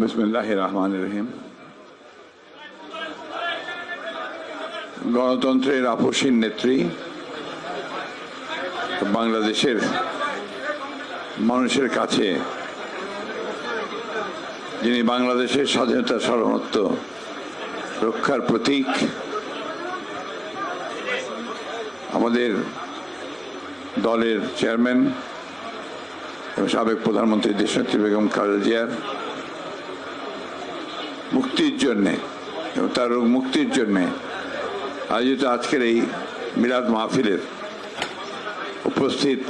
বিসমুল্লাহ রহমান রহিম গণতন্ত্রের আপসীন নেত্রী বাংলাদেশের মানুষের কাছে, যিনি বাংলাদেশের স্বাধীনতা সার্বভৌমত্ব রক্ষার প্রতীক, আমাদের দলের চেয়ারম্যান এবং সাবেক প্রধানমন্ত্রী দেশনেত্রী বেগম খালেদা জিয়ার মুক্তির জন্যে এবং তার রোগ মুক্তির জন্যে আয়োজিত আজকের এই মিলাদ মাহফিলের উপস্থিত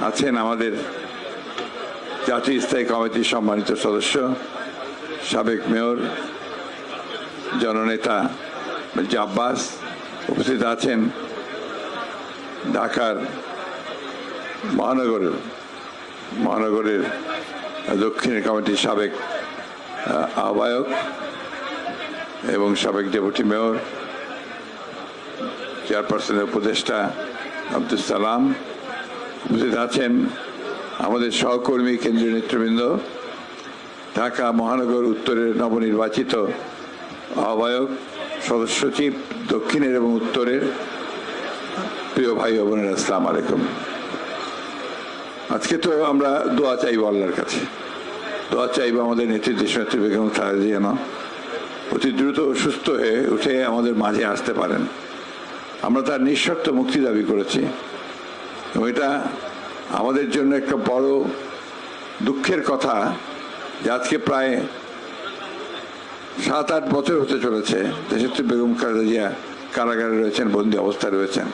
আছেন আমাদের জাতীয় স্থায়ী কমিটির সম্মানিত সদস্য, সাবেক মেয়র, জননেতা মির্জা আব্বাস উপস্থিত আছেন ঢাকার মহানগরের মহানগরের দক্ষিণের কমিটির সাবেক আহ্বায়ক এবং সাবেক ডেপুটি মেয়র, চেয়ারপারসনের উপদেষ্টা আব্দুল সালাম উপস্থিত আছেন আমাদের সহকর্মী কেন্দ্রীয় নেতৃবৃন্দ, ঢাকা মহানগর উত্তরের নবনির্বাচিত আহ্বায়ক, সদস্য সচিব, দক্ষিণের এবং উত্তরের প্রিয় ভাই বোনেরা, আসসালাম আলাইকুম। আজকে তো আমরা দোয়া চাইব আল্লাহর কাছে। দোয়া চাইব আমাদের নেত্রী দেশনেত্রী বেগম খালেদা যেন অতি দ্রুত সুস্থ হয়ে উঠে আমাদের মাঝে আসতে পারেন। আমরা তার নিঃশর্ত মুক্তি দাবি করেছি। এবং এটা আমাদের জন্য একটা বড় দুঃখের কথা যে আজকে প্রায় সাত আট বছর হতে চলেছে দেশত্রী বেগম খালেদা জিয়া কারাগারে রয়েছেন, বন্দি অবস্থায় রয়েছেন।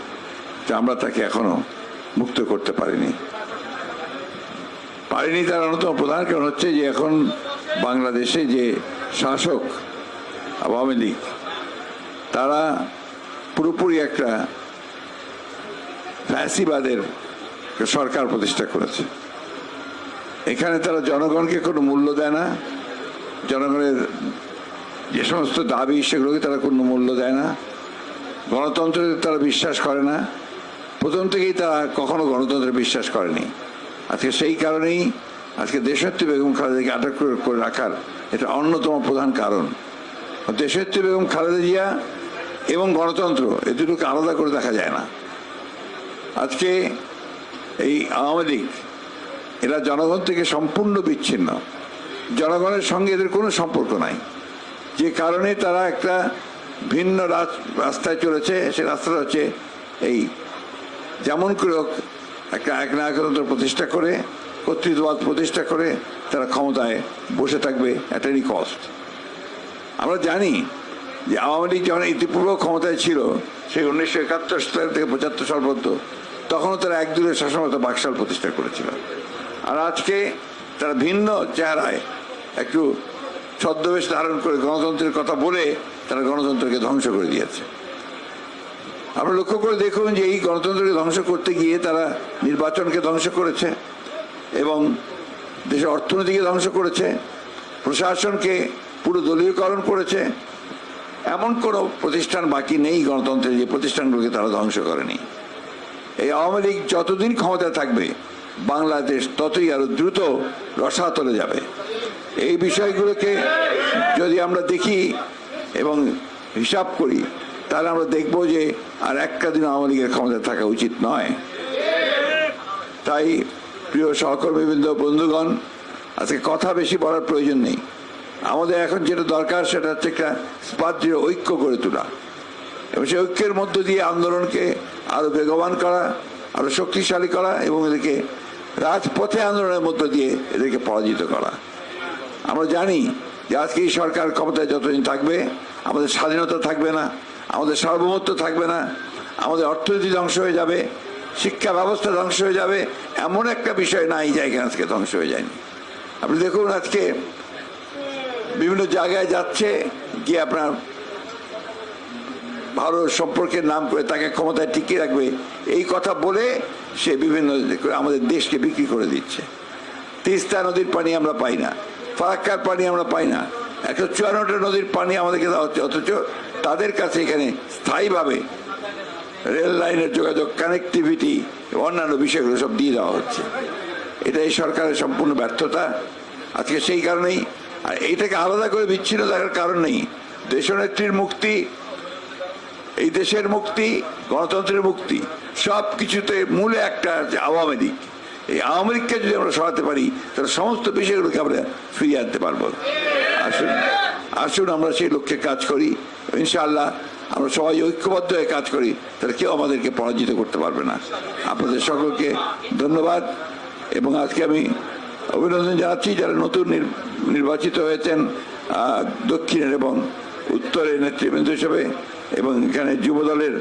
আমরা তাকে এখনও মুক্ত করতে পারিনি। পারেনি তার অন্যতম প্রধান কারণ হচ্ছে যে এখন বাংলাদেশে যে শাসক আওয়ামী লীগ, তারা পুরোপুরি একটা ফ্যাসিবাদের সরকার প্রতিষ্ঠা করেছে। এখানে তারা জনগণকে কোনো মূল্য দেয় না, জনগণের যে সমস্ত দাবি সেগুলোকে তারা কোনো মূল্য দেয় না, গণতন্ত্রে তারা বিশ্বাস করে না। প্রথম থেকেই তারা কখনো গণতন্ত্রে বিশ্বাস করেনি। আজকে সেই কারণেই আজকে দেশনেত্রী বেগম খালেদাকে আটক করে- রাখার এটা অন্যতম প্রধান কারণ। দেশনেত্রী বেগম খালেদা জিয়া এবং গণতন্ত্র এ দুটোকে আলাদা করে দেখা যায় না। আজকে এই আওয়ামী লীগ, এরা জনগণ থেকে সম্পূর্ণ বিচ্ছিন্ন। জনগণের সঙ্গে এদের কোনো সম্পর্ক নাই। যে কারণে তারা একটা ভিন্ন রাস্তায় চলেছে, সে রাস্তাটা হচ্ছে এই, যেমন করে একটা এক একনায়কতন্ত্র প্রতিষ্ঠা করে, কর্তৃত্ববাদ প্রতিষ্ঠা করে, তারা ক্ষমতায় বসে থাকবে অ্যাট এনি কস্ট আমরা জানি যে আওয়ামী লীগ যখন ইতিপূর্ব ক্ষমতায় ছিল, সেই উনিশশো একাত্তর সাল থেকে পঁচাত্তর সাল পর্যন্ত, তখনও তারা এক একদূরের শাসনমতো বাকশাল প্রতিষ্ঠা করেছিল। আর আজকে তারা ভিন্ন চেহারায় একটু ছদ্মবেশ ধারণ করে গণতন্ত্রের কথা বলে তারা গণতন্ত্রকে ধ্বংস করে দিয়েছে। আপনারা লক্ষ্য করে দেখুন যে এই গণতন্ত্রকে ধ্বংস করতে গিয়ে তারা নির্বাচনকে ধ্বংস করেছে এবং দেশের অর্থনীতিকে ধ্বংস করেছে, প্রশাসনকে পুরো দলীয়করণ করেছে। এমন কোনো প্রতিষ্ঠান বাকি নেই গণতন্ত্রের যে প্রতিষ্ঠানগুলোকে তারা ধ্বংস করেনি। এই আওয়ামী লীগ যতদিন ক্ষমতায় থাকবে, বাংলাদেশ ততই আরও দ্রুত রসাতলে যাবে। এই বিষয়গুলোকে যদি আমরা দেখি এবং হিসাব করি তাহলে আমরা দেখব যে আর একটা দিন আওয়ামী লীগের ক্ষমতায় থাকা উচিত নয়। তাই প্রিয় সহকর্মীবৃন্দ, বন্ধুগণ, আজকে কথা বেশি বলার প্রয়োজন নেই। আমাদের এখন যেটা দরকার সেটা হচ্ছে একটা স্পাদ্রীয় ঐক্য গড়ে তোলা এবং সেই ঐক্যের মধ্য দিয়ে আন্দোলনকে আরও বেগবান করা আরও শক্তিশালী করা এবং এদেরকে রাজপথে আন্দোলনের মধ্য দিয়ে এদেরকে পরাজিত করা। আমরা জানি যে আজকে এই সরকার ক্ষমতায় যতদিন থাকবে, আমাদের স্বাধীনতা থাকবে না। আমাদের সার্বভৌমত্ব থাকবে না, আমাদের অর্থনীতি ধ্বংস হয়ে যাবে, শিক্ষা ব্যবস্থা ধ্বংস হয়ে যাবে, এমন একটা বিষয় নাই যা এখানে আজকে ধ্বংস হয়ে যায়নি। আপনি দেখুন আজকে বিভিন্ন জায়গায় যাচ্ছে, গিয়ে আপনার ভালো সম্পর্কের নাম করে তাকে ক্ষমতায় টিকিয়ে রাখবে, এই কথা বলে সে বিভিন্ন আমাদের দেশকে বিক্রি করে দিচ্ছে। তিস্তা নদীর পানি আমরা পাই না, ফারাক্কার পানি আমরা পাই না একশো চুয়ান্নটা নদীর পানি আমাদেরকে দেওয়া হচ্ছে। অথচ তাদের কাছে এখানে স্থায়ীভাবে রেল লাইনের যোগাযোগ কানেক্টিভিটি অন্যান্য বিষয়গুলো সব দিয়ে দেওয়া হচ্ছে। এটা এই সরকারের সম্পূর্ণ ব্যর্থতা। আজকে সেই কারণেই, আর এইটাকে আলাদা করে বিচ্ছিন্ন দেখার কারণ নেই। দেশনেত্রীর মুক্তি, এই দেশের মুক্তি, গণতন্ত্রের মুক্তি সব কিছুতে মূলে একটা আছে আওয়ামী লীগ। এই আওয়ামী লীগকে যদি আমরা সরাতে পারি, তাহলে সমস্ত বিষয়গুলোকে আমরা ফিরিয়ে আনতে পারব। আসুন। আসুন, আমরা সেই লক্ষ্যে কাজ করি। ইনশাআল্লাহ, আমরা সবাই ঐক্যবদ্ধ হয়ে কাজ করি। তাহলে কেউ আমাদেরকে পরাজিত করতে পারবে না। আপনাদের সকলকে ধন্যবাদ। এবং আজকে আমি অভিনন্দন জানাচ্ছি যারা নতুন নির- নির্বাচিত হয়েছেন দক্ষিণের এবং উত্তরের নেতৃবৃন্দ হিসেবে এবং এখানে যুব দলের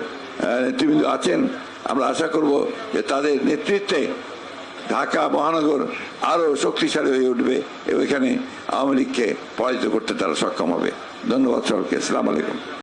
নেতৃবৃন্দ আছেন। আমরা আশা করব যে তাদের নেতৃত্বে ঢাকা মহানগর আরও শক্তিশালী হয়ে উঠবে এবং এখানে আওয়ামী লীগকে পরাজিত করতে তারা সক্ষম হবে। ধন্যবাদ সবাইকে আসসালামু আলাইকুম।